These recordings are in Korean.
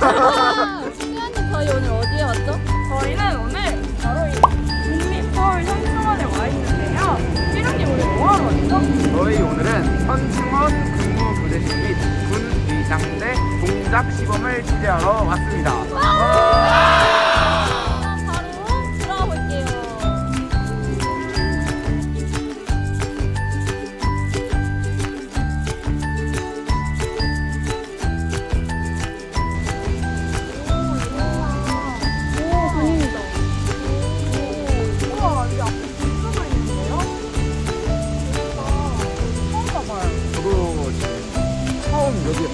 와, 승현이 저희 오늘 어디에 왔죠? 저희는 오늘 바로 이 국립서울 현충원에 와 있는데요. 필영님 오늘 뭐 하러 왔죠? 저희 오늘은 현충원 근무 교대식 및군 의장대 동작 시범을 취재하러 왔습니다.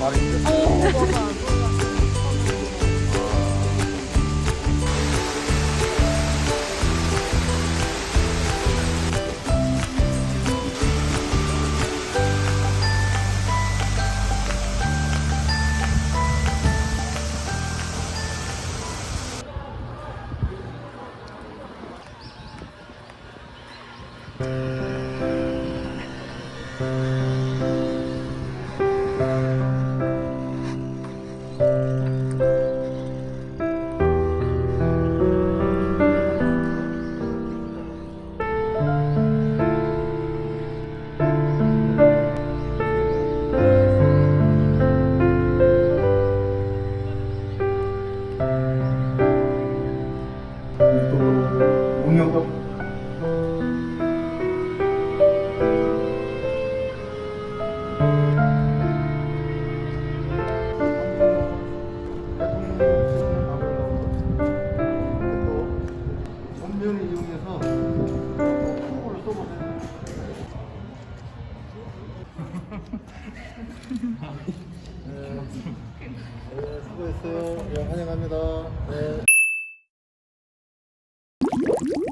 발이 있어요. 오, 맞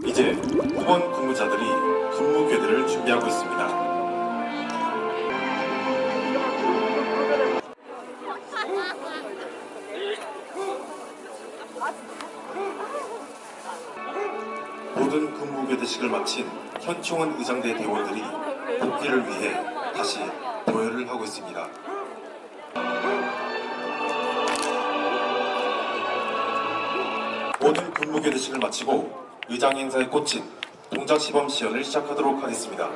이제 후원 근무자들이 근무 궤도를 준비하고 있습니다. 모든 근무 궤도식을 마친 현충원 의장대 대원들이 복귀를 위해 다시 도열을 하고 있습니다. 모든 근무 궤도식을 마치고 의장 행사에 꽂힌 동작 시범 시연을 시작하도록 하겠습니다.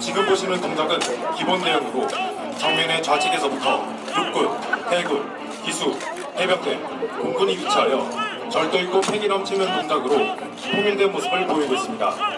지금 보시는 동작은 기본 내용이고 정면의 좌측에서부터 육군, 해군, 기수, 해병대, 공군이 위치하여 절도 있고 패기 넘치는 동작으로 통일된 모습을 보이고 있습니다.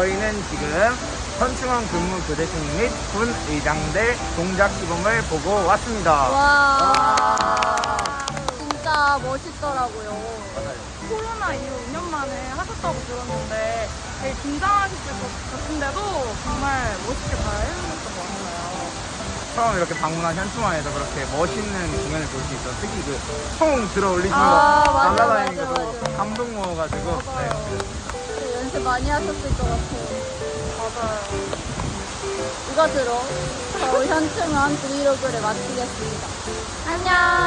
저희는 지금 현충원 근무 교대식 및군 의장대 동작 시범을 보고 왔습니다. 와, 진짜 멋있더라고요. 코로나 이후 2년 만에 하셨다고 들었는데 되게 긴장하셨을 것 같은데도 정말 멋있게 잘 해주셨던 것 같아요. 처음 이렇게 방문한 현충원에서 그렇게 멋있는 공연을 볼 수 있어서 특히 그 총 들어 올리시는 아, 거 맞아, 날라다니는 맞아, 것도 맞아. 감동 먹어가지고 네. 많이 하셨을 것 같아요. 맞아요. 이것으로 저희 현충원 브이로그를 마치겠습니다. 안녕!